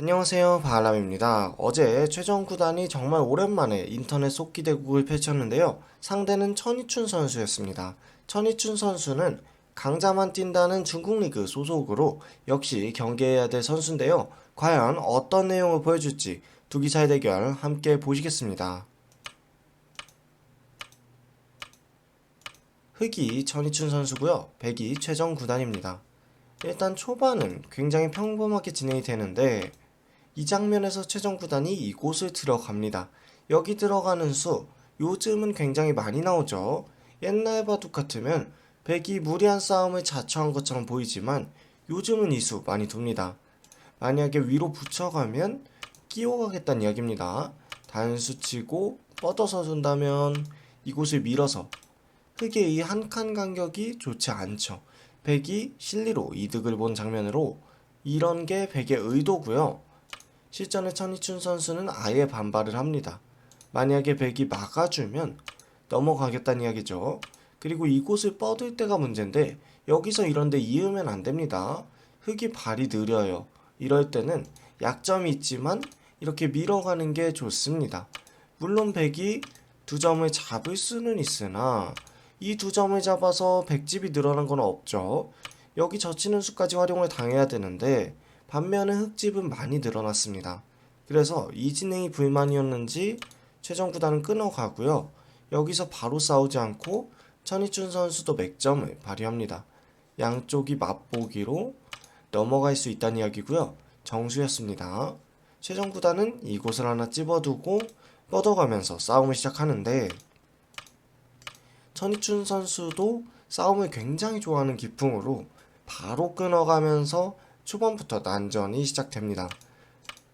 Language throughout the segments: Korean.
안녕하세요 바람입니다. 어제 최정 구단이 정말 오랜만에 인터넷 속기 대국을 펼쳤는데요. 상대는 천이춘 선수였습니다. 천이춘 선수는 강자만 뛴다는 중국 리그 소속으로 역시 경계해야 될 선수인데요. 과연 어떤 내용을 보여줄지 두 기사의 대결 함께 보시겠습니다. 흑이 천이춘 선수고요. 백이 최정 구단입니다. 일단 초반은 굉장히 평범하게 진행이 되는데 이 장면에서 최종 구단이 이곳을 들어갑니다. 여기 들어가는 수 요즘은 굉장히 많이 나오죠. 옛날 바둑 같으면 백이 무리한 싸움을 자처한 것처럼 보이지만 요즘은 이 수 많이 돕니다. 만약에 위로 붙여가면 끼워가겠다는 이야기입니다. 단수 치고 뻗어서 준다면 이곳을 밀어서 흑의 이 한 칸 간격이 좋지 않죠. 백이 실리로 이득을 본 장면으로 이런 게 백의 의도고요. 실전에 천이춘 선수는 아예 반발을 합니다. 만약에 백이 막아주면 넘어가겠다는 이야기죠. 그리고 이곳을 뻗을 때가 문제인데 여기서 이런데 이으면 안 됩니다. 흙이 발이 느려요. 이럴 때는 약점이 있지만 이렇게 밀어가는 게 좋습니다. 물론 백이 두 점을 잡을 수는 있으나 이 두 점을 잡아서 백집이 늘어난 건 없죠. 여기 젖히는 수까지 활용을 당해야 되는데 반면에 흙집은 많이 늘어났습니다. 그래서 이 진행이 불만이었는지 최종 구단은 끊어가고요. 여기서 바로 싸우지 않고 천이춘 선수도 맥점을 발휘합니다. 양쪽이 맛보기로 넘어갈 수 있다는 이야기고요. 정수였습니다. 최종 구단은 이곳을 하나 찝어두고 뻗어가면서 싸움을 시작하는데 천이춘 선수도 싸움을 굉장히 좋아하는 기풍으로 바로 끊어가면서 초반부터 난전이 시작됩니다.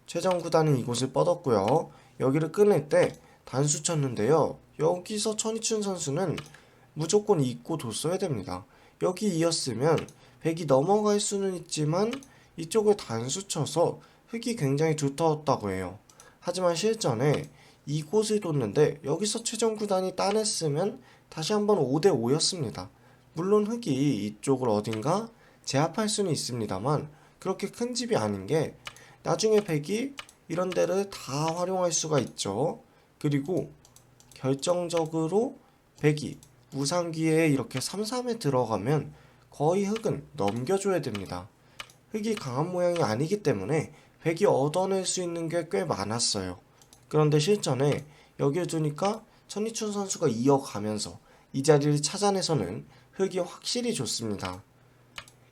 최정 구단은 이곳을 뻗었고요. 여기를 끊을 때 단수 쳤는데요. 여기서 천이춘 선수는 무조건 잊고 뒀어야 됩니다. 여기 이었으면 백이 넘어갈 수는 있지만 이쪽을 단수 쳐서 흙이 굉장히 두터웠다고 해요. 하지만 실전에 이곳을 뒀는데 여기서 최종 구단이 따냈으면 다시 한번 5대5였습니다. 물론 흙이 이쪽을 어딘가 제압할 수는 있습니다만 그렇게 큰 집이 아닌 게 나중에 백이 이런 데를 다 활용할 수가 있죠. 그리고 결정적으로 백이 우상기에 이렇게 3-3에 들어가면 거의 흙은 넘겨줘야 됩니다. 흙이 강한 모양이 아니기 때문에 백이 얻어낼 수 있는 게 꽤 많았어요. 그런데 실전에 여기에 두니까 천이춘 선수가 이어가면서 이 자리를 찾아내서는 흙이 확실히 좋습니다.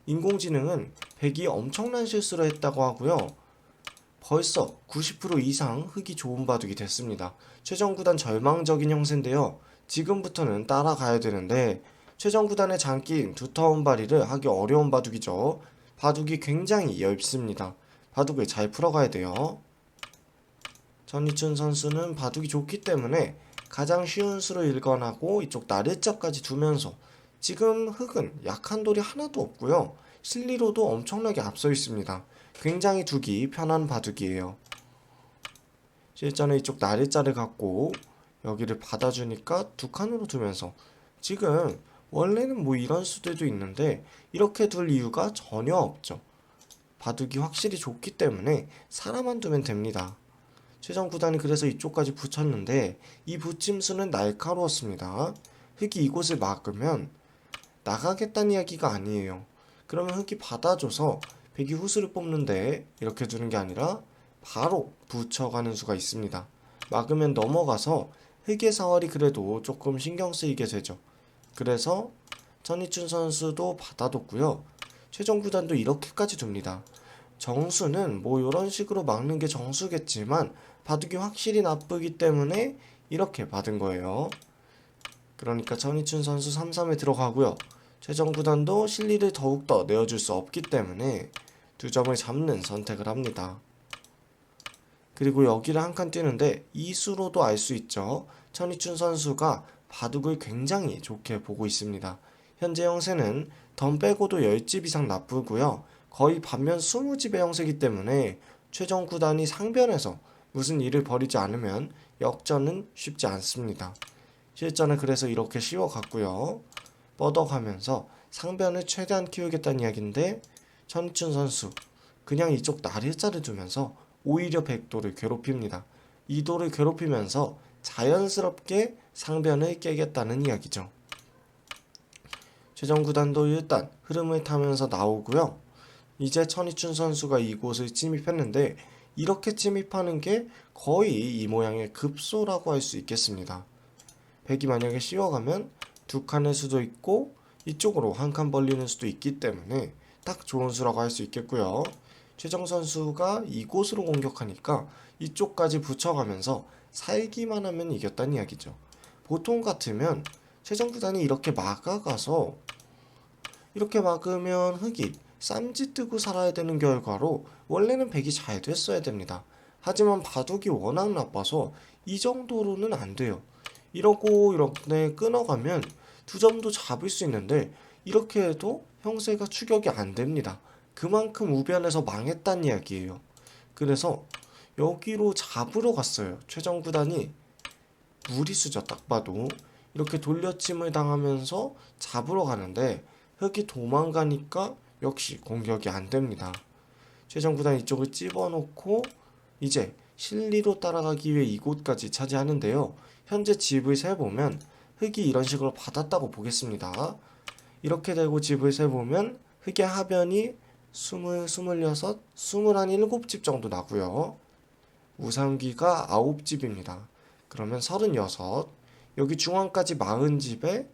인공지능은 백이 엄청난 실수를 했다고 하고요. 벌써 90% 이상 흙이 좋은 바둑이 됐습니다. 최종 구단 절망적인 형세인데요. 지금부터는 따라가야 되는데 최종 구단의 장기인 두터운 발휘를 하기 어려운 바둑이죠. 바둑이 굉장히 얇습니다. 바둑을 잘 풀어가야 돼요. 전희춘 선수는 바둑이 좋기 때문에 가장 쉬운 수를 일관하고 이쪽 나르자까지 두면서 지금 흙은 약한 돌이 하나도 없고요. 실리로도 엄청나게 앞서 있습니다. 굉장히 두기 편한 바둑이에요. 실전에 이쪽 나르자를 갖고 여기를 받아주니까 두 칸으로 두면서 지금 원래는 뭐 이런 수들도 있는데 이렇게 둘 이유가 전혀 없죠. 바둑이 확실히 좋기 때문에 사람만 두면 됩니다. 최정 구단이 그래서 이쪽까지 붙였는데 이 붙임수는 날카로웠습니다. 흙이 이곳을 막으면 나가겠다는 이야기가 아니에요. 그러면 흙이 받아줘서 백이 후수를 뽑는데 이렇게 두는 게 아니라 바로 붙여가는 수가 있습니다. 막으면 넘어가서 흙의 사활이 그래도 조금 신경 쓰이게 되죠. 그래서 천이춘 선수도 받아뒀고요. 최종 구단도 이렇게까지 둡니다. 정수는 뭐 이런 식으로 막는 게 정수겠지만 바둑이 확실히 나쁘기 때문에 이렇게 받은 거예요. 그러니까 천이춘 선수 3-3에 들어가고요. 최종 구단도 실리를 더욱더 내어줄 수 없기 때문에 두 점을 잡는 선택을 합니다. 그리고 여기를 한 칸 뛰는데 이 수로도 알 수 있죠. 천이춘 선수가 바둑을 굉장히 좋게 보고 있습니다. 현재 형세는 덤 빼고도 10집 이상 나쁘고요. 거의 반면 20집의 형세이기 때문에 최종 구단이 상변에서 무슨 일을 벌이지 않으면 역전은 쉽지 않습니다. 실전은 그래서 이렇게 쉬워갔고요. 뻗어가면서 상변을 최대한 키우겠다는 이야기인데 천춘 선수 그냥 이쪽 날일자를 두면서 오히려 백도를 괴롭힙니다. 이도를 괴롭히면서 자연스럽게 상변을 깨겠다는 이야기죠. 최종 구단도 일단 흐름을 타면서 나오고요. 이제 천이춘 선수가 이곳을 침입했는데 이렇게 침입하는 게 거의 이 모양의 급소라고 할 수 있겠습니다. 백이 만약에 씌워가면 두 칸일 수도 있고 이쪽으로 한 칸 벌리는 수도 있기 때문에 딱 좋은 수라고 할 수 있겠고요. 최정 선수가 이곳으로 공격하니까 이쪽까지 붙여가면서 살기만 하면 이겼다는 이야기죠. 보통 같으면 최정 구단이 이렇게 막아가서 이렇게 막으면 흑이 쌈짓 뜨고 살아야 되는 결과로 원래는 백이 잘 됐어야 됩니다. 하지만 바둑이 워낙 나빠서 이 정도로는 안 돼요. 이러고 이렇게 끊어가면 두 점도 잡을 수 있는데 이렇게 해도 형세가 추격이 안 됩니다. 그만큼 우변에서 망했단 이야기예요. 그래서 여기로 잡으러 갔어요. 최정 구단이 무리수죠. 딱 봐도 이렇게 돌려침을 당하면서 잡으러 가는데 흑이 도망가니까 역시 공격이 안 됩니다. 최정 구단 이쪽을 집어넣고 이제 실리로 따라가기 위해 이곳까지 차지하는데요. 현재 집을 세보면 흑이 이런 식으로 받았다고 보겠습니다. 이렇게 되고 집을 세보면 흑의 하변이 스물, 스물여섯, 스물한 일곱 집 정도 나고요. 우상기가 아홉 집입니다. 그러면 서른여섯, 여기 중앙까지 마흔 집에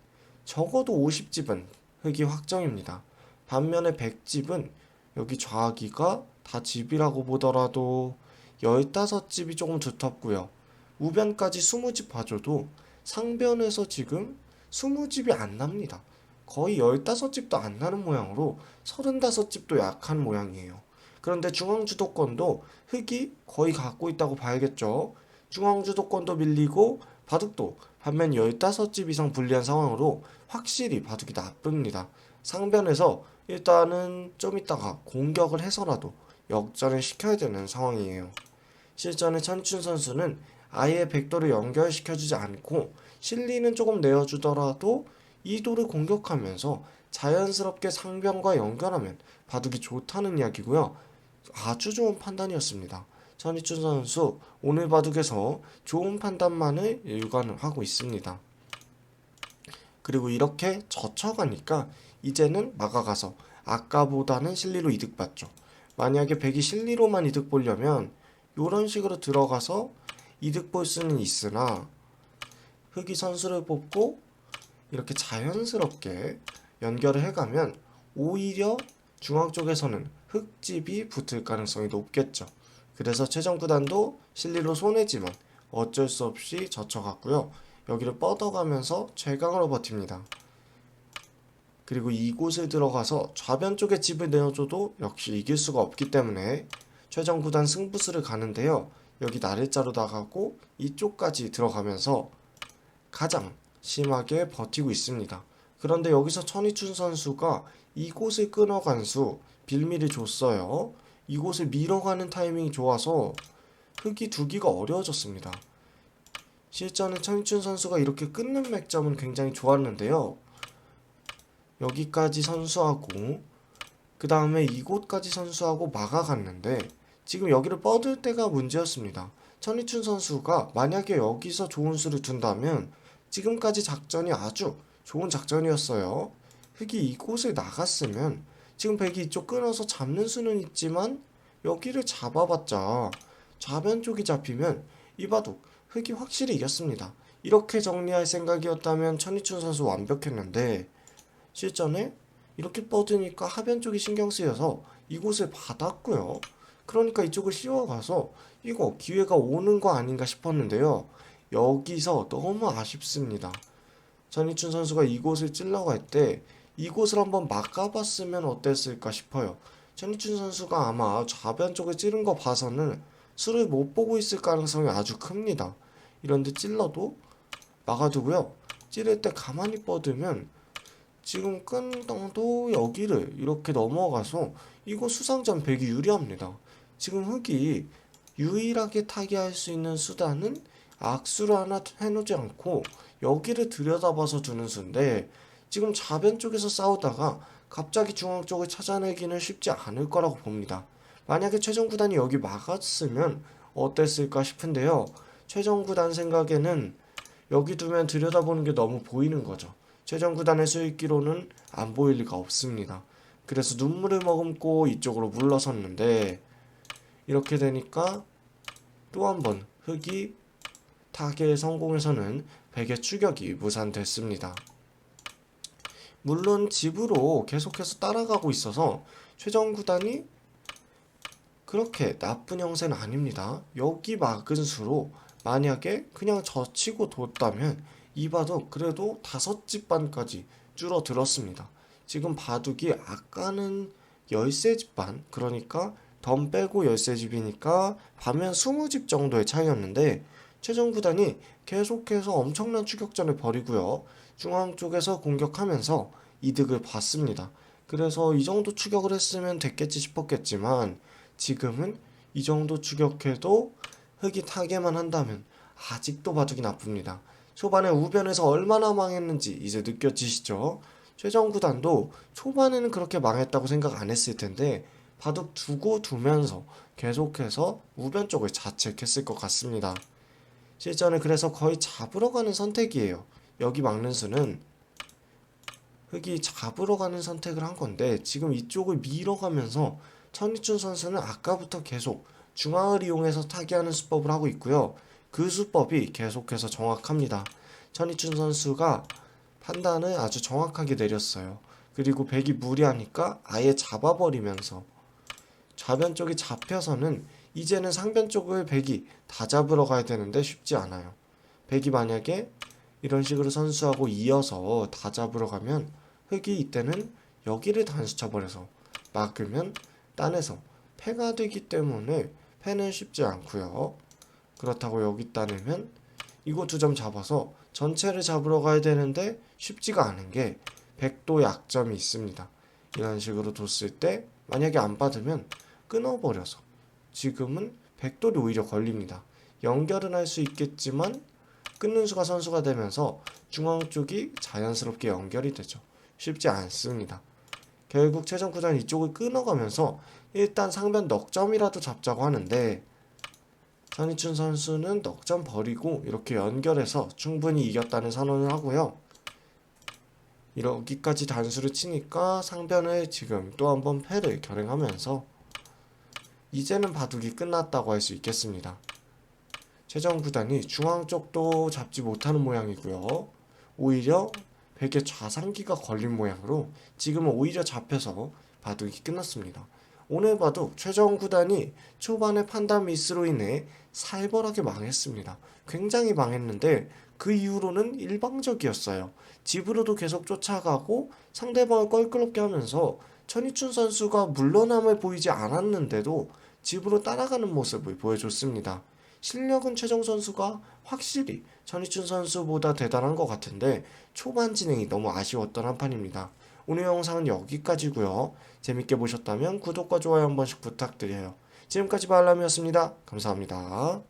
적어도 오십 집은 흑이 확정입니다. 반면에 백 집은 여기 좌기가 다 집이라고 보더라도 열다섯 집이 조금 두텁고요. 우변까지 스무 집 봐줘도 상변에서 지금 스무 집이 안 납니다. 거의 열다섯 집도 안 나는 모양으로 서른다섯 집도 약한 모양이에요. 그런데 중앙 주도권도 흑이 거의 갖고 있다고 봐야겠죠. 중앙 주도권도 밀리고 바둑도 반면 15집 이상 불리한 상황으로 확실히 바둑이 나쁩니다. 상변에서 일단은 좀 이따가 공격을 해서라도 역전을 시켜야 되는 상황이에요. 실전에 천춘 선수는 아예 백도를 연결시켜주지 않고 실리는 조금 내어주더라도 이도를 공격하면서 자연스럽게 상변과 연결하면 바둑이 좋다는 이야기고요. 아주 좋은 판단이었습니다. 천이춘 선수 오늘 바둑에서 좋은 판단만을 일관하고 있습니다. 그리고 이렇게 젖혀가니까 이제는 막아가서 아까보다는 실리로 이득 봤죠. 만약에 백이 실리로만 이득 보려면 이런 식으로 들어가서 이득 볼 수는 있으나 흑이 선수를 뽑고 이렇게 자연스럽게 연결을 해가면 오히려 중앙 쪽에서는 흑집이 붙을 가능성이 높겠죠. 그래서 최종 구단도 실리로 손해지만 어쩔 수 없이 젖혀갔고요. 여기를 뻗어가면서 최강으로 버팁니다. 그리고 이곳에 들어가서 좌변 쪽에 집을 내어줘도 역시 이길 수가 없기 때문에 최종 구단 승부수를 가는데요. 여기 나래자로 나가고 이쪽까지 들어가면서 가장 심하게 버티고 있습니다. 그런데 여기서 천이춘 선수가 이곳을 끊어간 수 빌미를 줬어요. 이곳을 밀어가는 타이밍이 좋아서 흑이 두기가 어려워졌습니다. 실전에 천이춘 선수가 이렇게 끊는 맥점은 굉장히 좋았는데요. 여기까지 선수하고 그 다음에 이곳까지 선수하고 막아갔는데 지금 여기를 뻗을 때가 문제였습니다. 천이춘 선수가 만약에 여기서 좋은 수를 둔다면 지금까지 작전이 아주 좋은 작전이었어요. 흑이 이곳에 나갔으면 지금 백이 이쪽 끊어서 잡는 수는 있지만 여기를 잡아봤자 좌변 쪽이 잡히면 이 바둑 흑이 확실히 이겼습니다. 이렇게 정리할 생각이었다면 천이춘 선수 완벽했는데 실전에 이렇게 뻗으니까 하변 쪽이 신경 쓰여서 이곳을 받았고요. 그러니까 이쪽을 씌워가서 이거 기회가 오는 거 아닌가 싶었는데요. 여기서 너무 아쉽습니다. 전희춘 선수가 이곳을 찔러갈 때 이곳을 한번 막아봤으면 어땠을까 싶어요. 전희춘 선수가 아마 좌변 쪽을 찌른 거 봐서는 수를 못 보고 있을 가능성이 아주 큽니다. 이런데 찔러도 막아두고요. 찌를 때 가만히 뻗으면 지금 끈덩도 여기를 이렇게 넘어가서 이거 수상전 100이 유리합니다. 지금 흑이 유일하게 타개할 수 있는 수단은 악수를 하나 해놓지 않고 여기를 들여다봐서 두는 수인데 지금 좌변 쪽에서 싸우다가 갑자기 중앙 쪽을 찾아내기는 쉽지 않을 거라고 봅니다. 만약에 최종 구단이 여기 막았으면 어땠을까 싶은데요. 최종 구단 생각에는 여기 두면 들여다보는 게 너무 보이는 거죠. 최종 구단의 수익기로는 안 보일 리가 없습니다. 그래서 눈물을 머금고 이쪽으로 물러섰는데 이렇게 되니까 또 한 번 흑이 타겟에 성공해서는 백의 추격이 무산됐습니다. 물론 집으로 계속해서 따라가고 있어서 최정 구단이 그렇게 나쁜 형세는 아닙니다. 여기 막은 수로 만약에 그냥 젖히고 뒀다면 이바도 그래도 다섯 집 반까지 줄어들었습니다. 지금 바둑이 아까는 열세 집 반 그러니까 덤 빼고 열세 집이니까 반면 스무 집 정도의 차이였는데 최종 구단이 계속해서 엄청난 추격전을 벌이고요. 중앙 쪽에서 공격하면서 이득을 봤습니다. 그래서 이 정도 추격을 했으면 됐겠지 싶었겠지만 지금은 이 정도 추격해도 흑이 타게만 한다면 아직도 바둑이 나쁩니다. 초반에 우변에서 얼마나 망했는지 이제 느껴지시죠? 최정 구단도 초반에는 그렇게 망했다고 생각 안 했을 텐데 바둑 두고 두면서 계속해서 우변 쪽을 자책했을 것 같습니다. 실전에 그래서 거의 잡으러 가는 선택이에요. 여기 막는 수는 흑이 잡으러 가는 선택을 한 건데 지금 이쪽을 밀어가면서 천희춘 선수는 아까부터 계속 중앙을 이용해서 타기하는 수법을 하고 있고요. 그 수법이 계속해서 정확합니다. 천희춘 선수가 판단을 아주 정확하게 내렸어요. 그리고 백이 무리하니까 아예 잡아버리면서 좌변 쪽이 잡혀서는 이제는 상변 쪽을 백이 다 잡으러 가야 되는데 쉽지 않아요. 백이 만약에 이런 식으로 선수하고 이어서 다 잡으러 가면 흑이 이때는 여기를 단수 쳐버려서 막으면 딴에서 패가 되기 때문에 패는 쉽지 않고요. 그렇다고 여기 따내면 이거 두 점 잡아서 전체를 잡으러 가야 되는데 쉽지가 않은 게 백도 약점이 있습니다. 이런 식으로 뒀을 때 만약에 안 받으면 끊어버려서 지금은 백돌이 오히려 걸립니다. 연결은 할 수 있겠지만 끊는 수가 선수가 되면서 중앙 쪽이 자연스럽게 연결이 되죠. 쉽지 않습니다. 결국 최종 구단 이쪽을 끊어가면서 일단 상변 넉점이라도 잡자고 하는데 전희춘 선수는 넉점 버리고 이렇게 연결해서 충분히 이겼다는 선언을 하고요. 여기까지 단수를 치니까 상변을 지금 또 한번 패를 결행하면서 이제는 바둑이 끝났다고 할 수 있겠습니다. 최정 구단이 중앙 쪽도 잡지 못하는 모양이고요. 오히려 백의 좌상기가 걸린 모양으로 지금은 오히려 잡혀서 바둑이 끝났습니다. 오늘 바둑 최정 구단이 초반에 판단 미스로 인해 살벌하게 망했습니다. 굉장히 망했는데 그 이후로는 일방적이었어요. 집으로도 계속 쫓아가고 상대방을 껄끄럽게 하면서 천희춘 선수가 물러남을 보이지 않았는데도 집으로 따라가는 모습을 보여줬습니다. 실력은 최정 선수가 확실히 전희춘 선수보다 대단한 것 같은데 초반 진행이 너무 아쉬웠던 한 판입니다. 오늘 영상은 여기까지고요. 재밌게 보셨다면 구독과 좋아요 한 번씩 부탁드려요. 지금까지 발람이었습니다. 감사합니다.